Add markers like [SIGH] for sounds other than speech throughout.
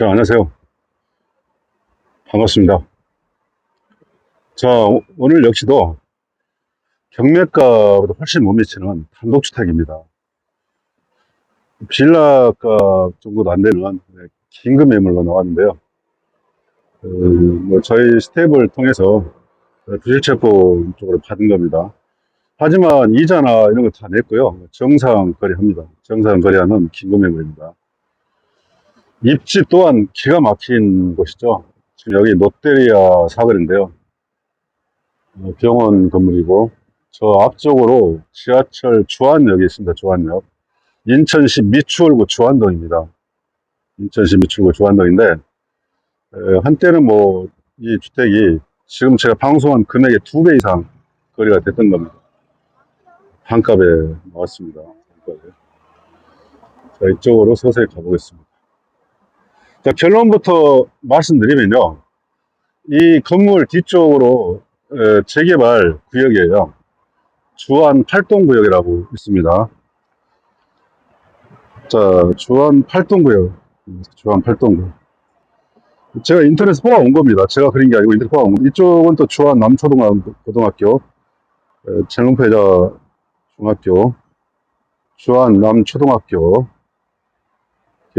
자, 안녕하세요. 반갑습니다. 자, 오- 오늘 역시도 경매가보다 훨씬 못 미치는 단독주택입니다. 빌라가 정도도 안 되는 네, 긴급 매물로 나왔는데요. 그, 뭐 저희 스텝을 통해서 부실체포 쪽으로 받은 겁니다. 하지만 이자나 이런 거 다 냈고요. 정상 거래합니다. 정상 거래하는 긴급 매물입니다. 입지 또한 기가 막힌 곳이죠. 지금 여기 롯데리아 사거리인데요. 어, 병원 건물이고, 저 앞쪽으로 지하철 주안역이 있습니다. 주안역. 인천시 미추홀구 주안동입니다. 인천시 미추홀구 주안동인데, 에, 한때는 뭐, 이 주택이 지금 제가 방송한 금액의 두 배 이상 거래가 됐던 겁니다. 반값에 나왔습니다. 자, 이쪽으로 서서히 가보겠습니다. 자, 결론부터 말씀드리면요. 이 건물 뒤쪽으로 에, 재개발 구역이에요. 주안 8동 구역이라고 있습니다. 자, 주안 8동 구역. 주안 8동 구역. 제가 인터넷 보아 온 겁니다. 제가 그린 게 아니고 인터넷 보아 온 겁니다. 이쪽은 또 주안 남초등학교, 재롱패자 중학교, 주안 남초등학교,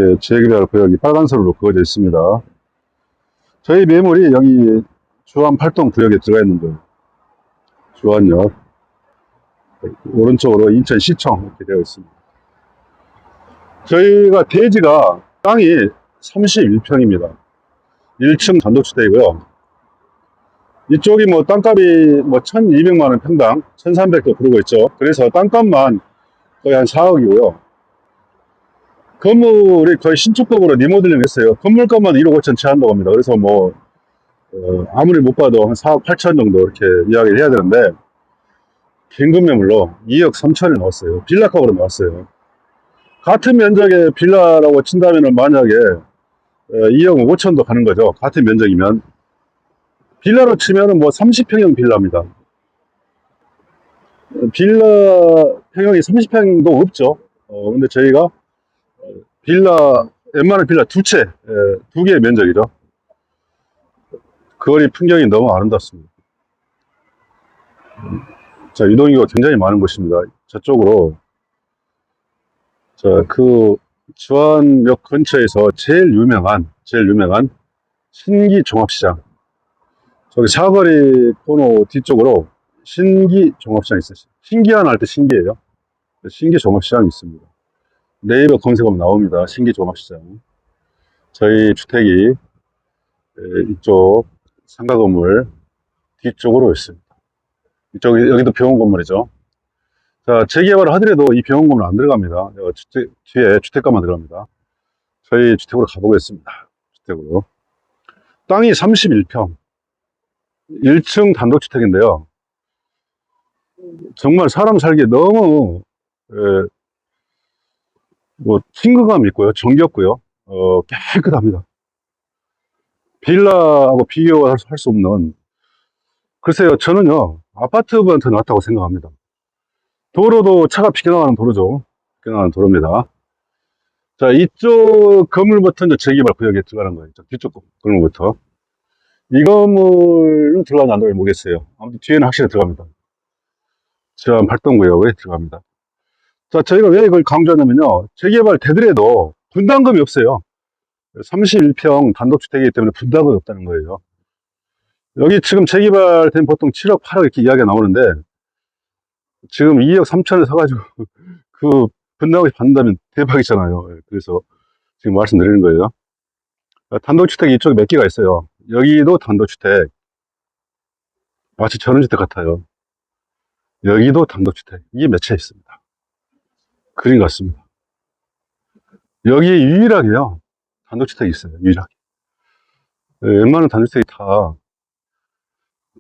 이렇게 재개발 구역이 빨간색으로 그어져 있습니다. 저희 매물이 여기 주안 8동 구역에 들어가 있는 거예요. 주안역. 오른쪽으로 인천시청 이렇게 되어 있습니다. 저희가 대지가 땅이 31평입니다. 1층 단독주택이고요. 이쪽이 뭐 땅값이 뭐 1200만원 평당, 1300도 부르고 있죠. 그래서 땅값만 거의 한 4억이고요. 건물이 거의 신축법으로 리모델링 했어요. 건물값만 1억 5천 채 한다고 합니다. 그래서 뭐, 어, 아무리 못 봐도 한 4억 8천 정도 이렇게 이야기를 해야 되는데, 긴급 매물로 2억 3천이 나왔어요. 빌라값으로 나왔어요. 같은 면적의 빌라라고 친다면은 만약에 어, 2억 5천도 가는 거죠. 같은 면적이면. 빌라로 치면은 뭐 30평형 빌라입니다. 어, 빌라 평형이 30평도 없죠. 어, 근데 저희가 빌라, 웬만한 빌라 두 채, 예, 두 개의 면적이죠. 거리 풍경이 너무 아름답습니다. 음, 자, 유동인구가 굉장히 많은 곳입니다. 저쪽으로, 자, 그, 주안역 근처에서 제일 유명한, 제일 유명한 신기 종합시장. 저기 사거리 코너 뒤쪽으로 신기 종합시장이 있어요. 신기한 할 때 신기해요. 신기 종합시장이 있습니다. 네이버 검색하면 나옵니다. 신기 종합시장. 저희 주택이 에, 이쪽 상가 건물 뒤쪽으로 있습니다. 이쪽 여기도 병원 건물이죠. 자 재개발을 하더라도 이 병원 건물 안 들어갑니다. 어, 주택, 뒤에 주택가만 들어갑니다. 저희 주택으로 가보겠습니다. 주택으로 땅이 31평 1층 단독주택인데요. 정말 사람 살기 너무 에, 뭐 친근감 있고요, 정겹고요, 어, 깨끗합니다. 빌라하고 비교할 수 없는 글쎄요, 저는요 아파트보다 더 낫다고 생각합니다. 도로도 차가 비켜나가는 도로죠, 비켜나가는 도로입니다. 자, 이쪽 건물부터 이제 재개발 구역에 들어가는 거예요. 뒤쪽 건물부터. 이 건물은 들어가는지 안 들어가는지 모르겠어요. 아무튼 뒤에는 확실히 들어갑니다. 지금 발동구역에 들어갑니다. 자, 저희가 왜 이걸 강조하냐면요. 재개발 되더라도 분담금이 없어요. 31평 단독주택이기 때문에 분담금이 없다는 거예요. 여기 지금 재개발된 보통 7억, 8억 이렇게 이야기가 나오는데 지금 2억 3천을 사가지고 [LAUGHS] 그 분담금이 받는다면 대박이잖아요. 그래서 지금 말씀드리는 거예요. 단독주택 이쪽에 몇 개가 있어요. 여기도 단독주택. 마치 전원주택 같아요. 여기도 단독주택. 이게 몇 채 있습니다. 그림 같습니다. 여기에 유일하게요. 단독주택이 있어요. 유일하게. 예, 웬만한 단독주택이 다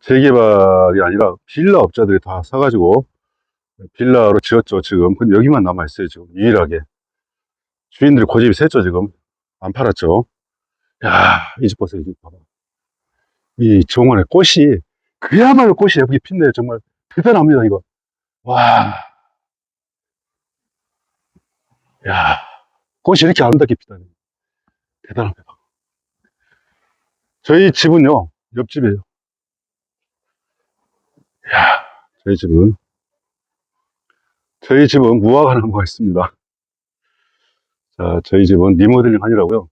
재개발이 아니라 빌라 업자들이 다 사가지고 빌라로 지었죠, 지금. 근데 여기만 남아있어요, 지금. 유일하게. 주인들이 고집이 셌죠, 지금. 안 팔았죠. 야, 이 집 보세요, 이집 봐봐. 이 정원의 꽃이, 그야말로 꽃이 예쁘게 핀네요, 정말. 대단합니다, 이거. 와. 야, 꽃이 이렇게 아름답게 피다니. 대단합니다. 저희 집은요, 옆집이에요. 야 저희 집은, 저희 집은 무화과 나무가 있습니다. 자, 저희 집은 리모델링 아니라고요.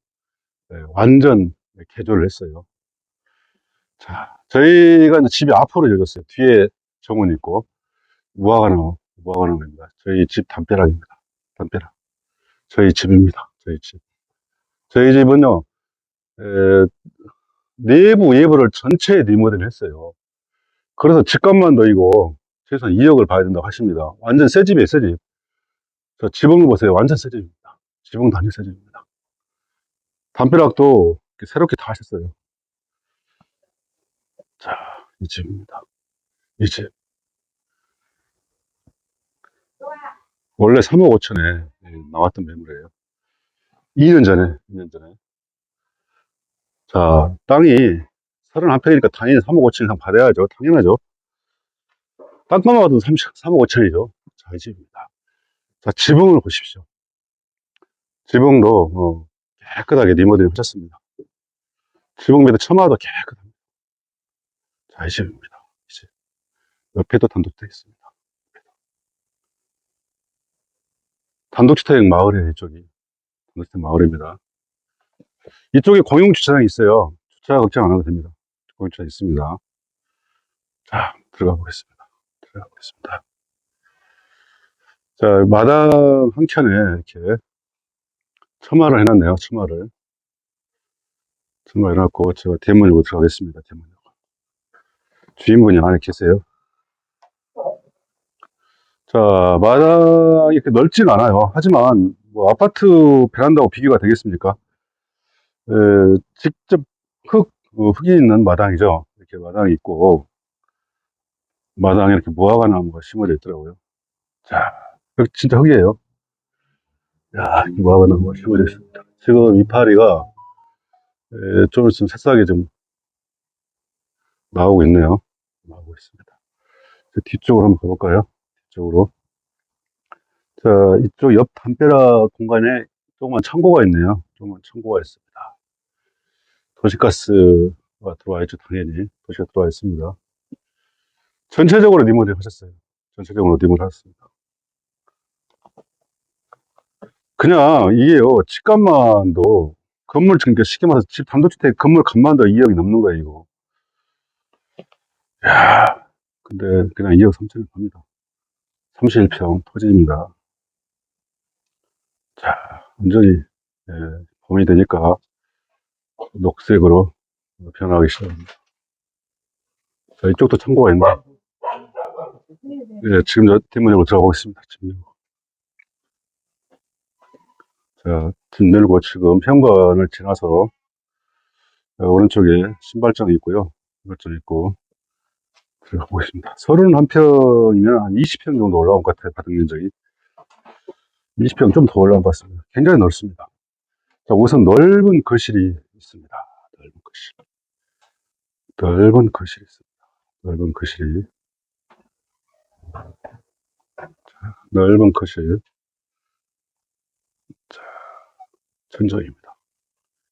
네, 완전 개조를 했어요. 자, 저희가 집이 앞으로 이어졌어요. 뒤에 정원 있고, 무화과 나무, 무화과 나무입니다. 저희 집 담벼락입니다. 담벼락. 저희 집입니다. 저희 집. 저희 집은요, 에, 내부 외부를 전체 리모델링 했어요. 그래서 집값만 더이고 최소한 2억을 봐야 된다고 하십니다. 완전 새 집이에요, 새 집. 저 지붕을 보세요. 완전 새 집입니다. 지붕도 완전 새 집입니다. 담벼락도 새롭게 다 하셨어요. 자, 이 집입니다. 이 집. 원래 3억 5천에 나왔던 매물이에요. 2년 전에, 2년 전에. 자, 땅이 31평이니까 당연히 3억 5천 이상 받아야죠. 당연하죠. 땅값만 봐도 30, 3억 5천이죠. 자, 이 집입니다. 자, 지붕을 보십시오. 지붕도 어, 깨끗하게 리모델링 하셨습니다. 지붕 밑에 처마도 깨끗합니다. 자, 이 집입니다. 이 집. 옆에도 단독주택 있습니다. 단독주택 마을이에요, 이쪽이. 단독주택 마을입니다. 이쪽에 공용주차장이 있어요. 주차 걱정 안 해도 됩니다. 공용주차장 있습니다. 자, 들어가 보겠습니다. 들어가 보겠습니다. 자, 마당 한켠에 이렇게 처마를 해놨네요, 처마를. 처마 해놨고, 제가 대문으로 들어가겠습니다, 대문으로. 주인분이 안에 계세요. 자, 마당이 이렇게 넓진 않아요. 하지만, 뭐, 아파트 베란다고 비교가 되겠습니까? 에, 직접 흙, 어, 흙이 있는 마당이죠. 이렇게 마당이 있고, 마당에 이렇게 무화과 나무가 심어져 있더라고요. 자, 여기 진짜 흙이에요. 야, 이 무화과 나무가 심어져 있습니다. 지금 이파리가, 에, 좀 있으면 새싹이 좀 나오고 있네요. 나오고 있습니다. 저 뒤쪽으로 한번 가볼까요? 뒤쪽으로. 자, 이쪽 옆 담벼락 공간에 조그만 창고가 있네요. 조그만 창고가 있습니다. 도시가스가 들어와 있죠, 당연히. 도시가 들어와 있습니다. 전체적으로 리모델 하셨어요. 전체적으로 리모델 하셨습니다. 그냥 이게요, 집값만도 건물 그러니까 쉽게 말해서 집 단독주택 건물 값만도 2억이 넘는 거예요, 이거. 야 근데 그냥 2억 3천을 갑니다. 31평 토지입니다. 자, 완전히 예, 봄이 되니까 녹색으로 변하기 시작합니다. 자, 이쪽도 창고가 있네. 예, 지금 저 뒷문으로 들어가보겠습니다. 뒷문. 자, 뒷 열고 지금 현관을 지나서 어, 오른쪽에 신발장이 있고요. 신발장이 있고 들어가 보겠습니다. 31평이면 한 20평 정도 올라온 것 같아요. 바닥 면적이. 20평 좀 더 올라온 것 같습니다. 굉장히 넓습니다. 자, 우선 넓은 거실이 있습니다. 넓은 거실. 넓은 거실이 있습니다. 넓은 거실이. 자, 넓은 거실. 자, 천정입니다.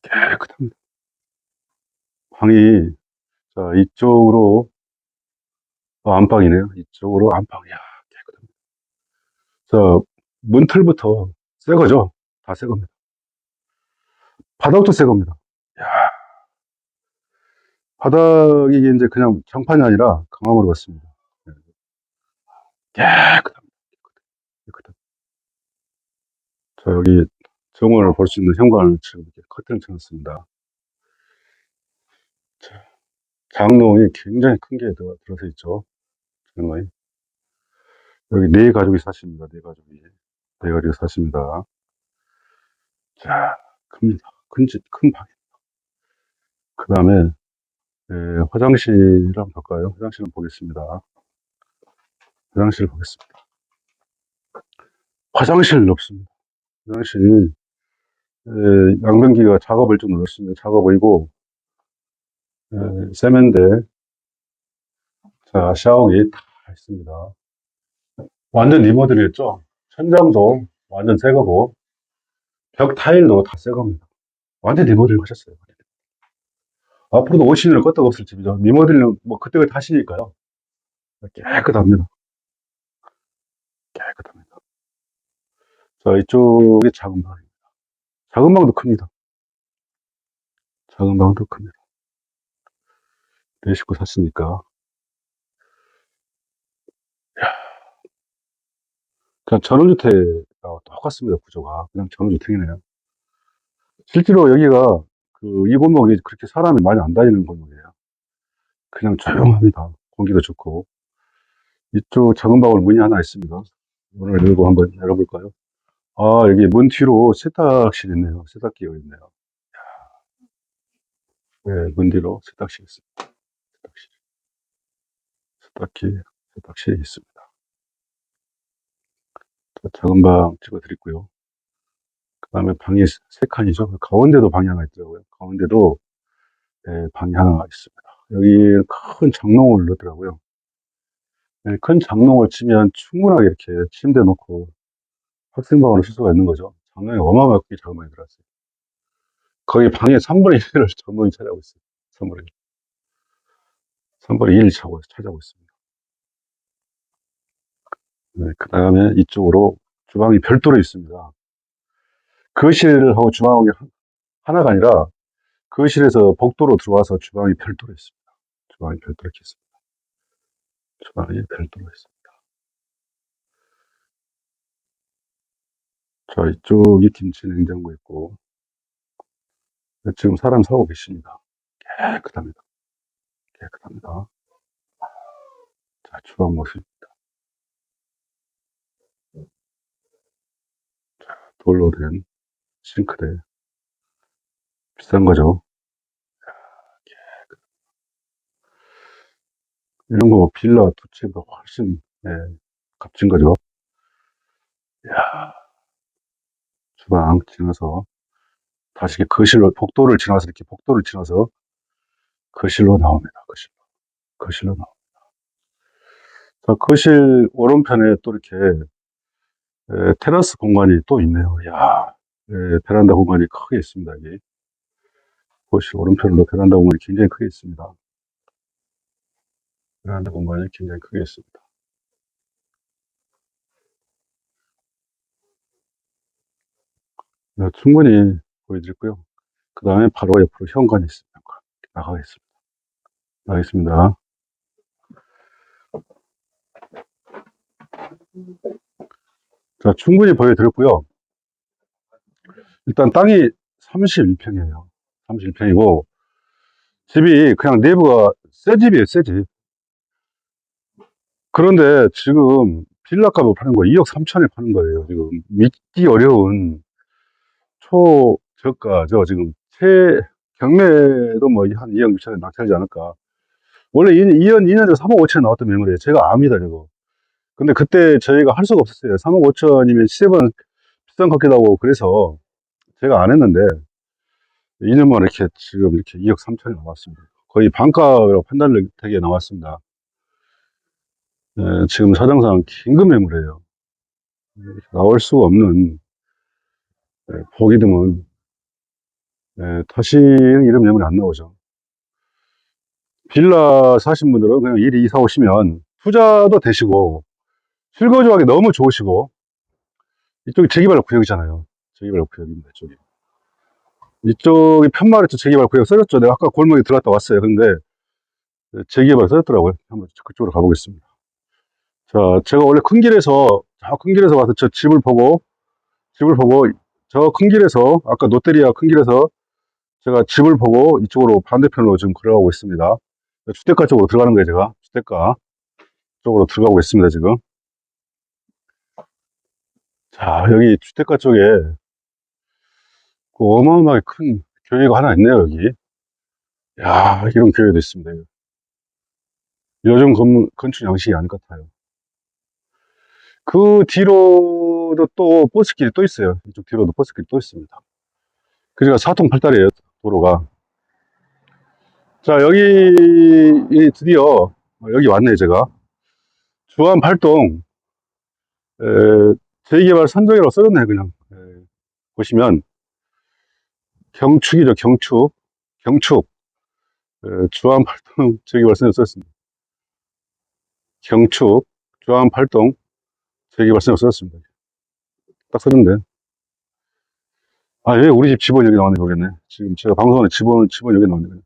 깨끗합니다. 방이, 자, 이쪽으로, 어, 안방이네요. 이쪽으로 안방. 이야, 깨끗합니다. 자, 문틀부터 새 거죠? 다 새 겁니다. 바닥도 새 겁니다. 야 바닥이 이제 그냥 장판이 아니라 강화으로 갔습니다. 네. 깨끗합니다. 깨끗합니다. 자, 여기 정원을 볼 수 있는 현관을 지금 이렇게 커튼을 쳐놨습니다. 자, 장롱이 굉장히 큰 게 들어서 있죠. 장롱이. 여기 네 가족이 사십니다. 네 가족이. 네 가족이 사십니다. 자, 큽니다. 큰 집, 큰 방입니다. 그 다음에, 예, 화장실 한번 볼까요? 화장실 한번 보겠습니다. 화장실 보겠습니다. 화장실 없습니다. 화장실, 예, 양변기가 작업을 좀 넣었습니다. 작업이고, 예, 세면대, 자, 샤워기 다 있습니다. 완전 리모델이었죠? 천장도 완전 새 거고, 벽 타일도 다 새 겁니다. 완전 리모델 하셨어요. 앞으로도 오시는 껐다가 없을 집이죠. 미모들은 뭐 그때그때 하시니까요. 깨끗합니다. 깨끗합니다. 자, 이쪽이 작은 방입니다. 작은 방도 큽니다. 작은 방도 큽니다. 네 식구 샀으니까. 그냥 전원주택하고 똑같습니다, 구조가. 그냥 전원주택이네요. 실제로 여기가 그, 이 골목이 그렇게 사람이 많이 안 다니는 골목이에요. 그냥 조용합니다. 공기도 좋고. 이쪽 작은 방울 문이 하나 있습니다. 문을 열고 한번 열어볼까요? 아, 여기 문 뒤로 세탁실 있네요. 세탁기가 있네요. 네, 문 뒤로 세탁실 있습니다. 세탁실. 세탁기, 세탁실이 있습니다. 자, 작은 방 찍어드리고요. 그 다음에 방이 세 칸이죠. 가운데도 방이 하나 있더라고요. 가운데도 네, 방이 하나 있습니다. 여기 큰 장롱을 넣더라고요. 네, 큰 장롱을 치면 충분하게 이렇게 침대 놓고 학생방으로 쓸 수가 있는 거죠. 장롱이 어마어마하게 작은 방이 들어갔어요. 거의 방의 3분의 1을 장롱이 차지하고 있어요. 3분의 1. 3분의 1을 차고, 차지하고 있습니다. 네, 그 다음에 이쪽으로 주방이 별도로 있습니다. 거실하고 주방이 하- 하나가 아니라 거실에서 복도로 들어와서 주방이 별도로 있습니다. 주방이 별도로 있습니다. 주방이 별도로 있습니다. 자, 이쪽이 김치 냉장고 있고, 지금 사람 사고 계십니다. 깨끗합니다. 깨끗합니다. 자, 주방 모습입니다. 돌로 된 싱크대. 비싼 거죠. 이런 거 빌라 두 채보다 훨씬, 예, 값진 거죠. 야 주방 지나서 다시 거실로, 복도를 지나서 이렇게 복도를 지나서 거실로 나옵니다. 거실로. 거실로 나옵니다. 자, 거실 오른편에 또 이렇게 에, 테라스 공간이 또 있네요. 야, 에, 베란다 공간이 크게 있습니다. 여기. 거실 오른편으로 베란다 공간이 굉장히 크게 있습니다. 베란다 공간이 굉장히 크게 있습니다. 네, 충분히 보여드렸고요. 그 다음에 바로 옆으로 현관이 있습니다. 나가겠습니다. 나가겠습니다. 자, 충분히 보여드렸고요. 일단 땅이 31평이에요. 31평이고, 집이 그냥 내부가 새 집이에요, 새 집. 그런데 지금 빌라 값을 파는 거 2억 3천에 파는 거예요. 지금 믿기 어려운 초저가죠. 지금 최 경매도 뭐 한 2억 6천에 낙찰하지 않을까. 원래 2년, 2년 전에 3억 5천에 나왔던 매물이에요. 제가 압니다, 저거. 근데 그때 저희가 할 수가 없었어요. 3억 5천이면 시세보다 비싼 것 같기도 하고, 그래서 제가 안 했는데, 2년 만에 이렇게 지금 이렇게 2억 3천이 나왔습니다. 거의 반가로 판단을 되게 나왔습니다. 예, 지금 사정상 긴급 매물이에요. 나올 수가 없는, 예, 보기 드문, 예, 다시는 이런 매물이 안 나오죠. 빌라 사신 분들은 그냥 일이 이사 오시면 투자도 되시고, 실거주하기 너무 좋으시고, 이쪽이 재개발 구역이잖아요. 재개발 구역입니다, 이쪽이. 이쪽이 편마을에서 재개발 구역 써졌죠. 내가 아까 골목에 들어갔다 왔어요. 근데 재개발 써졌더라고요. 한번 그쪽으로 가보겠습니다. 자, 제가 원래 큰 길에서, 저 큰 길에서 와서 저 집을 보고, 집을 보고, 저 큰 길에서, 아까 롯데리아 큰 길에서 제가 집을 보고 이쪽으로 반대편으로 지금 걸어가고 있습니다. 주택가 쪽으로 들어가는 거예요, 제가. 주택가 쪽으로 들어가고 있습니다, 지금. 자, 여기 주택가 쪽에 그 어마어마하게 큰 교회가 하나 있네요, 여기. 야, 이런 교회도 있습니다. 요즘 건, 건축 양식이 아닐 것 같아요. 그 뒤로도 또 버스길이 또 있어요. 이쪽 뒤로도 버스길이 또 있습니다. 그러니까 사통팔달이에요, 도로가. 자, 여기, 이 드디어, 어, 여기 왔네요, 제가. 주안 팔동, 에, 재개발 선정이라고 써졌네요, 그냥. 에, 보시면, 경축이죠, 경축. 경축. 에, 주안 팔동 재개발선에 썼습니다. 경축 주안 팔동 재개발선에 썼습니다. 딱 썼는데 아, 왜 우리 집 집원 여기 나왔네, 모르겠네. 지금 제가 방송하는 집원, 집원 여기 나왔네. 그냥.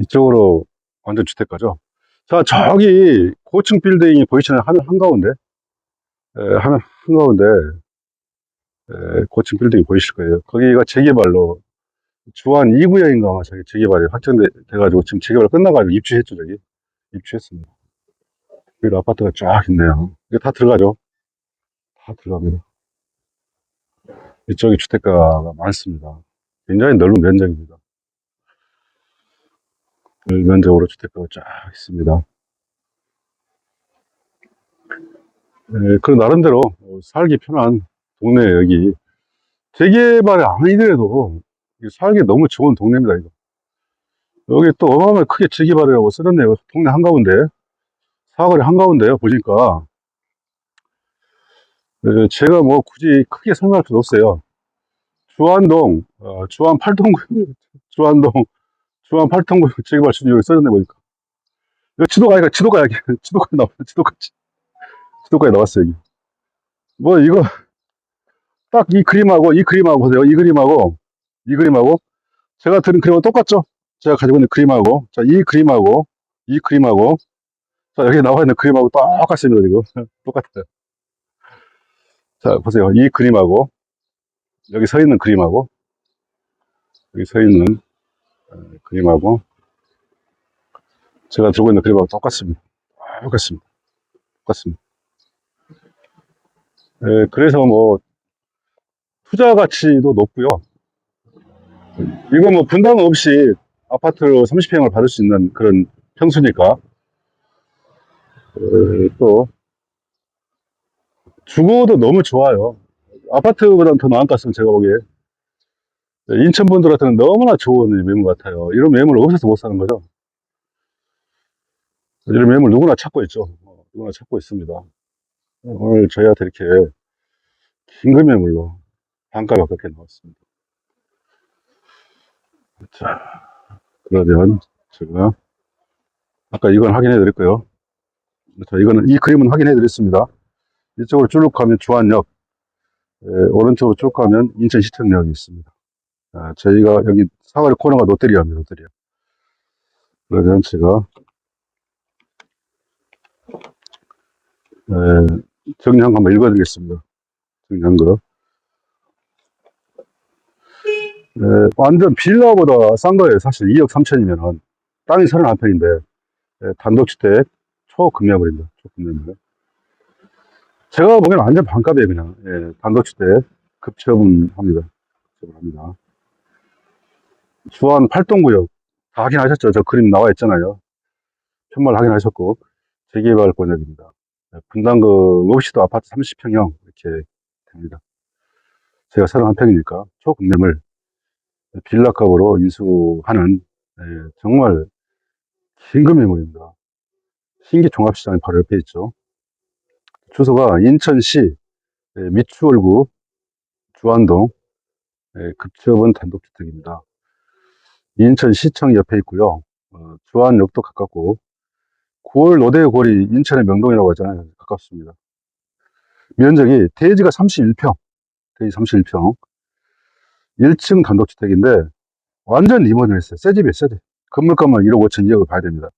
이쪽으로 완전 주택가죠. 자, 저기 고층 빌딩이 보이시나요? 하늘 한가운데. 에, 하늘 한가운데. 에, 고층 빌딩이 보이실 거예요. 거기가 재개발로 주한 2구역인가 아마 저기 재개발이 확정돼가지고 지금 재개발 끝나가지고 입주했죠, 저기. 입주했습니다. 여기 아파트가 쫙 있네요. 이거 다 들어가죠. 다 들어갑니다. 이쪽에 주택가가 많습니다. 굉장히 넓은 면적입니다. 면적으로 주택가가 쫙 있습니다. 예, 그 나름대로 어, 살기 편한 동네 여기 재개발이 아니더라도 이 살기 너무 좋은 동네입니다. 이거. 여기 또 어마어마하게 크게 재개발이라고 써졌네요. 동네 한가운데 사거리 한가운데요. 보니까 예, 제가 뭐 굳이 크게 설명할 필요 없어요. 주안동, 어, 주안 팔동구, [LAUGHS] 주안동, 주안 팔동구 재개발 추진 여기 써졌네 보니까. 이거 지도가 아니라 지도가 여기 [LAUGHS] 지도가 나와 지도가 지도가에 나왔어요 여기. 뭐 이거 딱 이 그림하고 이 그림하고 보세요. 이 그림하고 이 그림하고 제가 들은 그림하고 똑같죠? 제가 가지고 있는 그림하고 자 이 그림하고 이 그림하고 자 여기 나와 있는 그림하고 똑같습니다 지금 [LAUGHS] 똑같아요. 자 보세요. 이 그림하고 여기 서 있는 그림하고 여기 서 있는 어, 그림하고 제가 들고 있는 그림하고 똑같습니다. 똑같습니다. 똑같습니다. 예, 그래서 뭐 투자 가치도 높고요. 이거 뭐 분당 없이 아파트로 30평을 받을 수 있는 그런 평수니까 어, 또 주거도 너무 좋아요. 아파트보다는 더 나은 것 같습니다. 제가 보기에 인천 분들한테는 너무나 좋은 매물 같아요. 이런 매물 없어서 못 사는 거죠. 이런 매물 누구나 찾고 있죠. 어, 누구나 찾고 있습니다. 오늘 저희한테 이렇게 긴급 매물로 단가가 그렇게 나왔습니다. 자, 그러면 제가 아까 이건 확인해 드렸고요. 자, 이거는 이 그림은 확인해 드렸습니다. 이쪽으로 쭉 가면 주안역, 에, 오른쪽으로 쭉 가면 인천시청역이 있습니다. 아, 저희가 여기 사거리 코너가 롯데리아입니다. 롯데리아. 그러면 제가 에, 정리한 거 한번 읽어드리겠습니다. 정리한 거. 에, 완전 빌라보다 싼 거예요. 사실 2억 3천이면은. 땅이 31평인데, 단독주택 초급매물입니다. 초급매물. 제가 보기에는 완전 반값이에요, 그냥. 예, 단독주택 급처분합니다. 급처분합니다. 주안 팔동구역 다 확인하셨죠? 저 그림 나와 있잖아요. 편말 확인하셨고, 재개발 권역입니다. 예, 분담금 없이도 아파트 30평형 이렇게 됩니다. 제가 31평이니까 초급매물 빌라값으로 인수하는 예, 정말 긴급 매물입니다. 신기 종합시장이 바로 옆에 있죠. 주소가 인천시 예, 미추홀구 주안동 예, 급처분 단독주택입니다. 인천시청 옆에 있고요. 어, 주안역도 가깝고 9월 노대거리 인천의 명동이라고 하잖아요. 가깝습니다. 면적이 대지가 31평, 대지 31평, 1층 단독주택인데 완전 리모델 했어요. 새 집이에요, 새 집. 건물값만 1억 5천, 2억을 봐야 됩니다.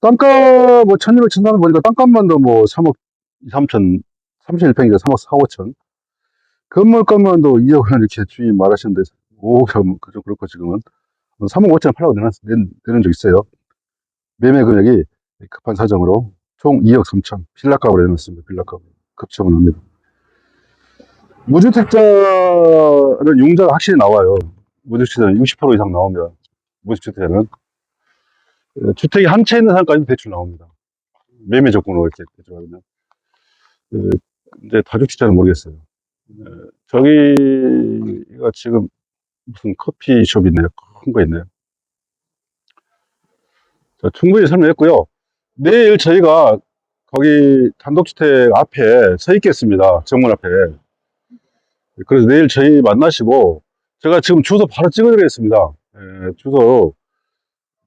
땅값, 뭐, 1200, 1300 보니까 땅값만도 뭐, 3억 2, 3천, 31평이니까 3억 4, 5천. 건물값만도 2억을 이렇게 주인 말하시는데, 오, 좀, 좀 그렇고 지금은. 3억 5천 팔라고 내는, 내는 적 있어요. 매매 금액이 급한 사정으로 총 2억 3천. 빌라값으로 내놨습니다. 빌라값. 급처분 합니다. 무주택자는 융자가 확실히 나와요. 무주택자는 60% 이상 나오면, 무주택자는. 어, 주택이 한 채 있는 사람까지 대출 나옵니다. 매매 조건으로 이렇게 대출하면. 그, 이제 다주택자는 모르겠어요. 어, 저기가 지금 무슨 커피숍이 있네요. 큰 거 있네요. 자, 충분히 설명했고요. 내일 저희가 거기 단독주택 앞에 서 있겠습니다. 정문 앞에. 그래서 내일 저희 만나시고, 제가 지금 주소 바로 찍어드리겠습니다. 예, 주소,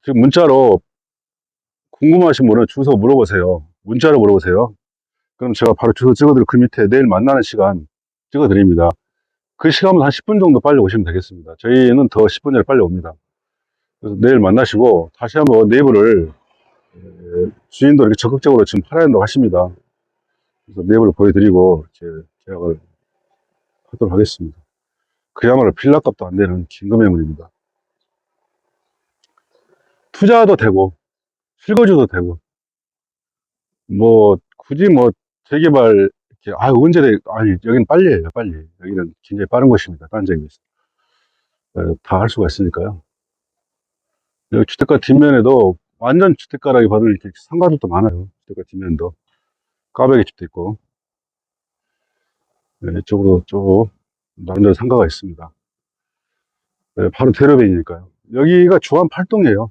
지금 문자로 궁금하신 분은 주소 물어보세요. 문자로 물어보세요. 그럼 제가 바로 주소 찍어드리고 그 밑에 내일 만나는 시간 찍어드립니다. 그 시간은 한 10분 정도 빨리 오시면 되겠습니다. 저희는 더 10분 전에 빨리 옵니다. 그래서 내일 만나시고 다시 한번 에, 주인도 이렇게 적극적으로 지금 팔아야 한다고 하십니다. 그래서 내부를 보여드리고 이렇게 계약을 하도록 하겠습니다. 그야말로 필라값도 안 되는 긴급 매물입니다. 투자도 되고 실거주도 되고 뭐 굳이 뭐 재개발 아 언제 돼 아니 여기는 빨리 해요 빨리. 여기는 굉장히 빠른 곳입니다 딴 지역에 비해서 다 할 수가 있으니까요. 여기 주택가 뒷면에도 완전 주택가라기보다는 이렇게 상가들도 많아요 주택가 뒷면도. 까베기 집도 있고. 네, 이쪽으로 쭉 남자 상가가 있습니다. 네, 바로 대로변이니까요. 여기가 주안 8동이에요.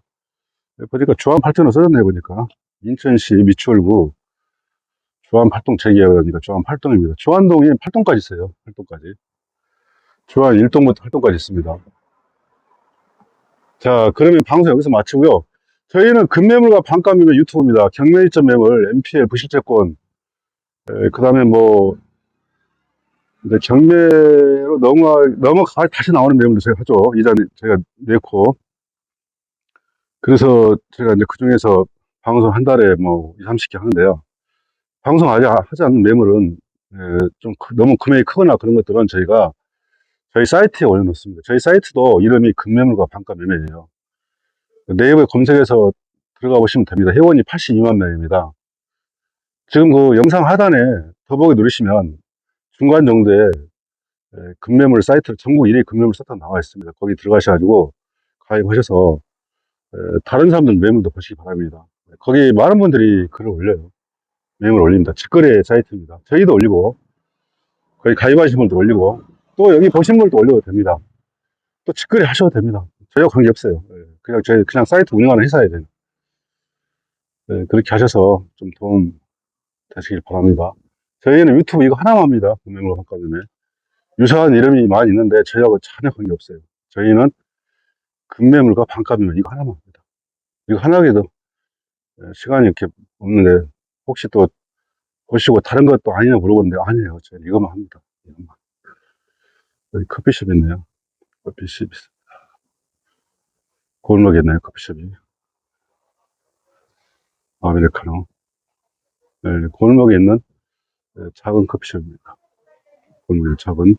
보니까 주안 8동으로 써졌네요 보니까. 인천시 미추홀구 주안 8동 재개발이니까 주안 8동입니다. 주안동이 8동까지 있어요. 8동까지. 주안 1동부터 8동까지 있습니다. 자, 그러면 방송 여기서 마치고요. 저희는 급매물과 반값매물 유튜브입니다. 경매 이점 매물, MPL 부실채권, 그 다음에 뭐, 이제 경매로 넘어, 넘어가, 다시 나오는 매물도 저희가 하죠. 이전에 제가 내고. 그래서 제가 이제 그 중에서 방송 한 달에 뭐 2, 30개 하는데요. 방송 아직 하지 않는 매물은 예, 좀 크- 너무 금액이 크거나 그런 것들은 저희가 저희 사이트에 올려놓습니다. 저희 사이트도 이름이 금매물과 반가 매매예요. 네이버에 검색해서 들어가 보시면 됩니다. 회원이 82만 명입니다. 지금 그 영상 하단에 더보기 누르시면 중간 정도에 예, 금매물 사이트 전국 1위 금매물 사이트 나와 있습니다. 거기 들어가셔가지고 가입하셔서 예, 다른 사람들 매물도 보시기 바랍니다. 거기 많은 분들이 글을 올려요. 매물 올립니다. 직거래 사이트입니다. 저희도 올리고, 거기 가입하신 분도 올리고, 또 여기 보신 분도 올려도 됩니다. 또 직거래 하셔도 됩니다. 저희와 관계없어요. 예, 그냥 저희 그냥 사이트 운영하는 회사예요. 예, 그렇게 하셔서 좀 도움 되시길 바랍니다. 저희는 유튜브 이거 하나만 합니다. 금매물 바꿔주면. 유사한 이름이 많이 있는데 저희하고 전혀 관계없어요. 저희는 금매물과 반값이면 이거 하나만 합니다. 이거 하나에도 예, 시간이 이렇게 없는데 혹시 또 보시고 다른 것도 아니냐 물어보는데 아니에요. 저는 이것만 합니다. 이것만. 여기 커피숍 있네요. 커피숍 있습니다. 골목에 있네요. 커피숍이. 아메리카노. 네, 골목에 있는 네, 작은 커피숍입니다. 골목에 작은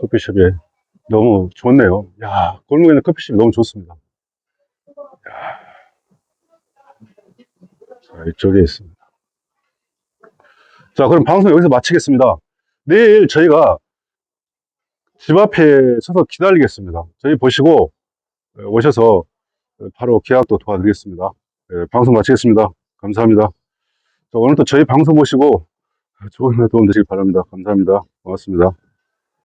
커피숍에 너무 좋네요. 야, 골목에 있는 커피숍이 너무 좋습니다. 야. 자, 이쪽에 있습니다. 자, 그럼 방송 여기서 마치겠습니다. 내일 저희가 집 앞에 서서 기다리겠습니다. 저희 보시고 에, 오셔서 바로 계약도 도와드리겠습니다. 예, 방송 마치겠습니다. 감사합니다. 자, 오늘도 저희 방송 보시고 좋은 도움 되시길 바랍니다. 감사합니다. 고맙습니다.